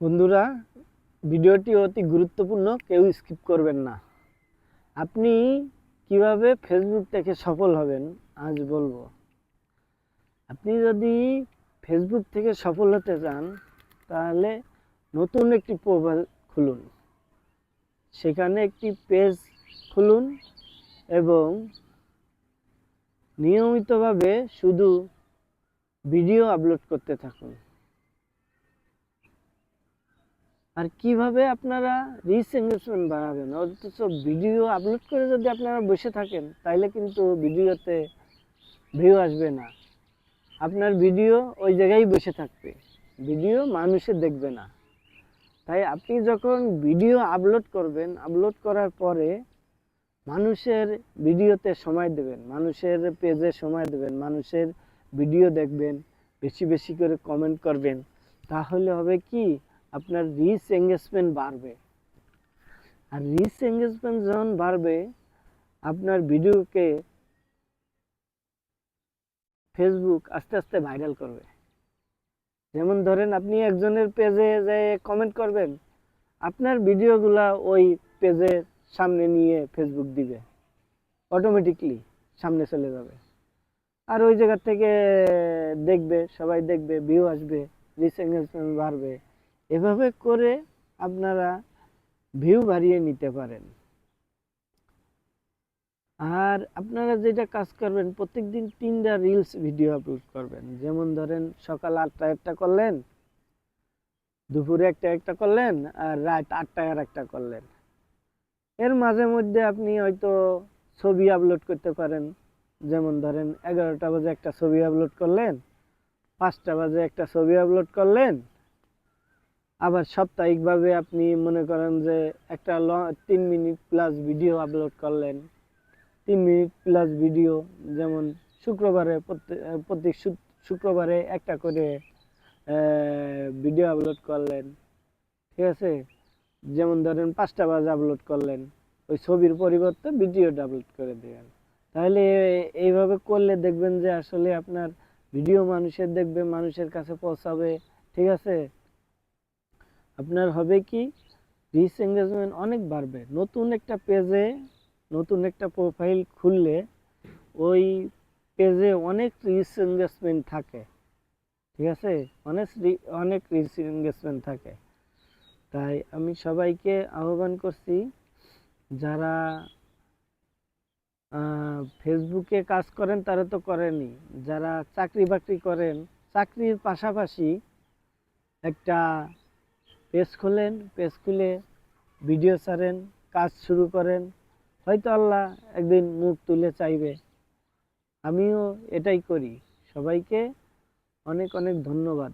বন্ধুরা, ভিডিওটি অতি গুরুত্বপূর্ণ, কেউ স্কিপ করবেন না। আপনি কীভাবে ফেসবুক থেকে সফল হবেন, আজ বলব। আপনি যদি ফেসবুক থেকে সফল হতে চান, তাহলে নতুন একটি প্রোফাইল খুলুন। সেখানে একটি পেজ খুলুন এবং নিয়মিতভাবে শুধু ভিডিও আপলোড করতে থাকুন। আর কীভাবে আপনারা রিচ এঙ্গেজমেন্ট বাড়াবেন অথচ ভিডিও আপলোড করে যদি আপনারা বসে থাকেন তাহলে কিন্তু ভিডিওতে ভিউ আসবে না। আপনার ভিডিও ওই জায়গায় বসে থাকবে। ভিডিও মানুষে দেখবে না। তাই আপনি যখন ভিডিও আপলোড করবেন আপলোড করার পরে মানুষের ভিডিওতে সময় দেবেন, মানুষের পেজে সময় দেবেন, মানুষের ভিডিও দেখবেন, বেশি বেশি করে কমেন্ট করবেন। তাহলে হবে কি? আপনার রিচ এঙ্গেজমেন্ট বাড়বে। আর রিচ এঙ্গেজমেন্ট যখন বাড়বে, আপনার ভিডিওকে ফেসবুক আস্তে আস্তে ভাইরাল করবে। যেমন ধরেন আপনি একজনের পেজে যে কমেন্ট করবেন, আপনার ভিডিওগুলা ওই পেজের সামনে নিয়ে ফেসবুক দিবে। অটোমেটিকলি সামনে চলে যাবে। আর ওই জায়গা থেকে দেখবে, সবাই দেখবে ভিউ আসবে রিচ এঙ্গেজমেন্ট বাড়বে। এভাবে করে আপনারা ভিউ বাড়িয়ে নিতে পারেন। আর আপনারা যেটা কাজ করবেন, প্রত্যেকদিন তিনটা রিলস ভিডিও আপলোড করবেন। যেমন ধরেন, সকাল আটটা একটা করলেন, দুপুরে একটা একটা করলেন, আর রাত আটটায় আর একটা করলেন। এর মাঝে মধ্যে আপনি হয়তো ছবি আপলোড করতে পারেন। যেমন ধরেন, এগারোটা বাজে একটা ছবি আপলোড করলেন, পাঁচটা বাজে একটা ছবি আপলোড করলেন আবার সাপ্তাহিকভাবে আপনি মনে করেন যে একটা ল, তিন মিনিট প্লাস ভিডিও আপলোড করলেন। তিন মিনিট প্লাস ভিডিও যেমন শুক্রবারে প্রত্যেক শুক্রবারে একটা করে ভিডিও আপলোড করলেন। ঠিক আছে? যেমন ধরেন পাঁচটা বাজে আপলোড করলেন। ওই ছবির পরিবর্তে ভিডিওটা আপলোড করে দেবেন তাহলে এইভাবে করলে দেখবেন যে আসলে আপনার ভিডিও মানুষের দেখবে, মানুষের কাছে পৌঁছাবে। ঠিক আছে? আপনার হবে কি? রিচ এঙ্গেজমেন্ট অনেক বাড়বে। নতুন একটা পেজে নতুন একটা প্রোফাইল খুললে ওই পেজে অনেক রিচ এঙ্গেজমেন্ট থাকে। ঠিক আছে? অনেক অনেক রিচ এঙ্গেজমেন্ট থাকে। তাই আমি সবাইকে আহ্বান করছি, যারা ফেসবুকে কাজ করেন তারা তো করেনি যারা চাকরি বাকরি করেন, চাকরির পাশাপাশি একটা পেজ খোলেন, পেজ খুলে ভিডিও ছাড়েন, কাজ শুরু করেন, হয়তো আল্লাহ একদিন মুখ তুলে চাইবে। আমিও এটাই করি। সবাইকে অনেক অনেক ধন্যবাদ।